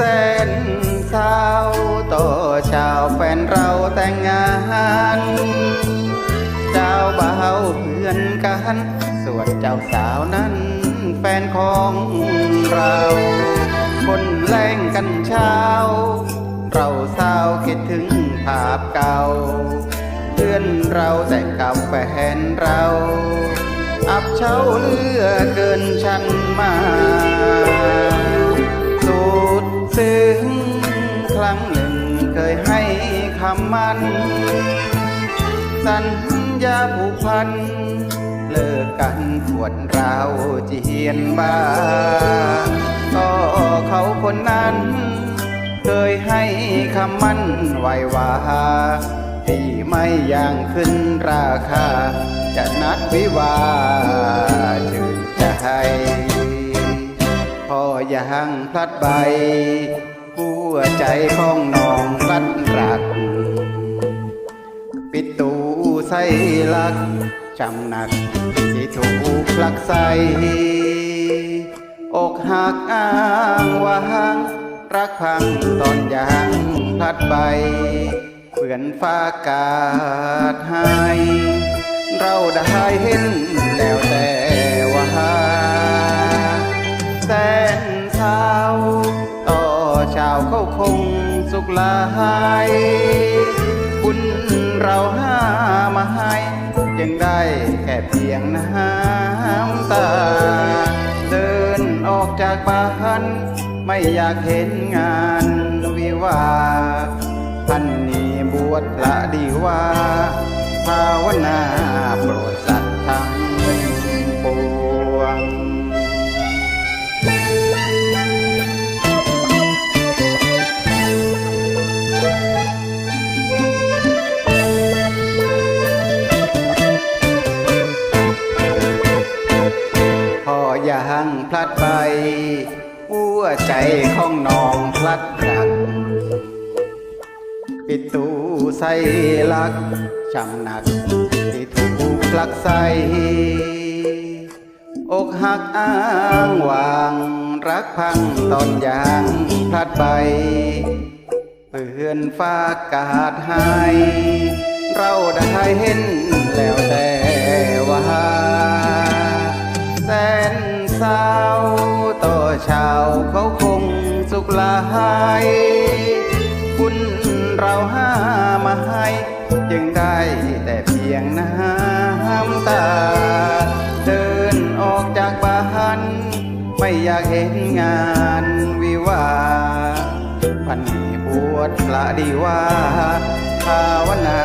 แสนเศร้าต่อชาวแฟนเราแต่งงานเจ้าบ่าวเพื่อนกัน ส่วนเจ้าสาวนั้นแฟนของเรา คนแล่งกันเช้า เราเศร้าคิดถึงภาพเก่า เพื่อนเราแต่งกับแฟนเรา อับเช้าเลือเกินฉันมา มัน สัญญาผูกพัน เลิกกันปวดร้าวเจียนบ้าก็เขาคนนั้น เคยให้คำมั่นไว้ว่าที่ไม่ย่างขึ้นราคา จะนัดวิวาห์ชื่นใจพอย่างพลัดใบหัวใจของน้องพลัดรัก ใส่ลักจำหนักที่ถูกลักใส่อกหักอ้างวางรักพังตอนยางพลัดใบเปื่อนฟ้ากาดให้เราได้เห็นแล้วแต่ว่าแสนเศร้าต่อชาวเขาคงสุขลาย เพียงน้ำตา เดินออกจากบ้าน ไม่อยากเห็นงานวิวาห์พันนี้บวชพระดีว่าภาวนาโปรดสา อย่างพลัดไปหัวใจของน้องพลัดรัก ปิดตูใส่ลักช้ำหนัก ที่ถูกลักใส่อกหักอ้างวางรักพังตอนยางพลัดไปเพื่อนฟ้ากาดให้เราได้เห็นแล้วแต่ว่า แสนเศร้าต่อชาวเขาคงสุขลายคุณเราห้ามาให้ยังได้แต่เพียงน้ำตา เดินออกจากบ้าน ไม่อยากเห็นงานวิวาพันนีบวชพระดีว่าภาวนา